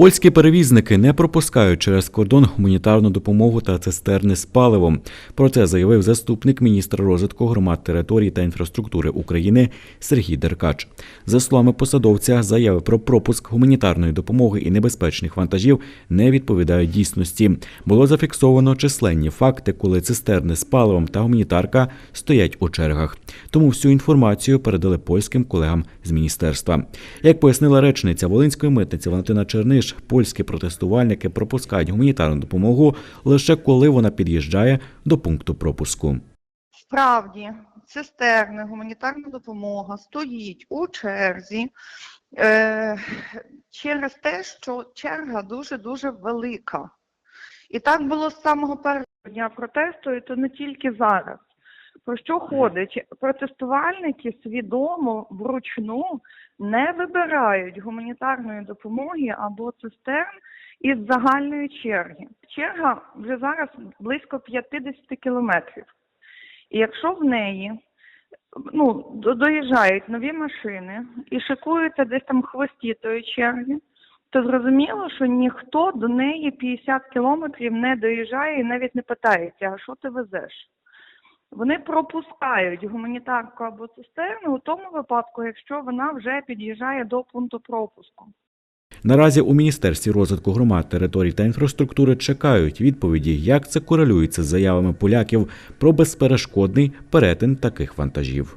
Польські перевізники не пропускають через кордон гуманітарну допомогу та цистерни з паливом. Про це заявив заступник міністра розвитку громад територій та інфраструктури України Сергій Деркач. За словами посадовця, заяви про пропуск гуманітарної допомоги і небезпечних вантажів не відповідають дійсності. Було зафіксовано численні факти, коли цистерни з паливом та гуманітарка стоять у чергах. Тому всю інформацію передали польським колегам з міністерства. Як пояснила речниця Волинської митниці Валентина Черниш, польські протестувальники пропускають гуманітарну допомогу лише коли вона під'їжджає до пункту пропуску. Справді, цистерни, гуманітарна допомога стоїть у черзі е, через те, що черга дуже-дуже велика. І так було з самого першого дня протесту, і то не тільки зараз. Про що ходить? Протестувальники свідомо вручну не вибирають гуманітарної допомоги або цистерн із загальної черги. Черга вже зараз близько 50 кілометрів. І якщо в неї ну, доїжджають нові машини і шикуються десь там хвості тої черги, то зрозуміло, що ніхто до неї 50 кілометрів не доїжджає і навіть не питається, а що ти везеш? Вони пропускають гуманітарку або цистерну у тому випадку, якщо вона вже під'їжджає до пункту пропуску. Наразі у міністерстві розвитку громад, територій та інфраструктури чекають відповіді, як це корелюється з заявами поляків про безперешкодний перетин таких вантажів.